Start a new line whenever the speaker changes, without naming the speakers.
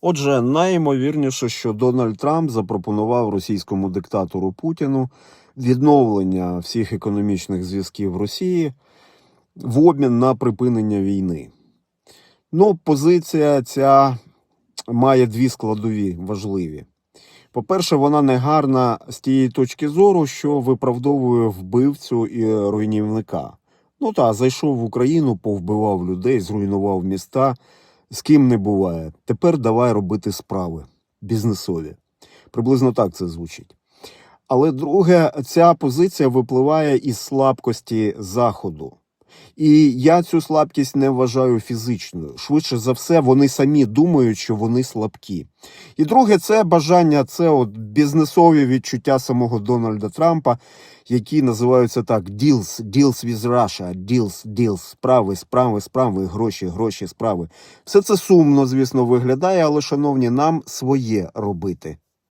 Отже, найімовірніше, що Дональд Трамп запропонував російському диктатору Путіну відновлення всіх економічних зв'язків Росії в обмін на припинення війни. Ну, позиція ця має дві складові важливі. По-перше, вона не гарна з тієї точки зору, що виправдовує вбивцю і руйнівника. Ну та зайшов в Україну, повбивав людей, зруйнував міста. З ким не буває. Тепер давай робити справи бізнесові. Приблизно так це звучить. Але друге, ця позиція випливає із слабкості Заходу. І я цю слабкість не вважаю фізичною. Швидше за все, вони самі думають, що вони слабкі. І друге, це бажання, це от бізнесові відчуття самого Дональда Трампа, які називаються так: deals, deals with Russia, deals, deals, справи, справи, справи, гроші, гроші, справи. Все це сумно, звісно, виглядає, але, шановні, нам своє робити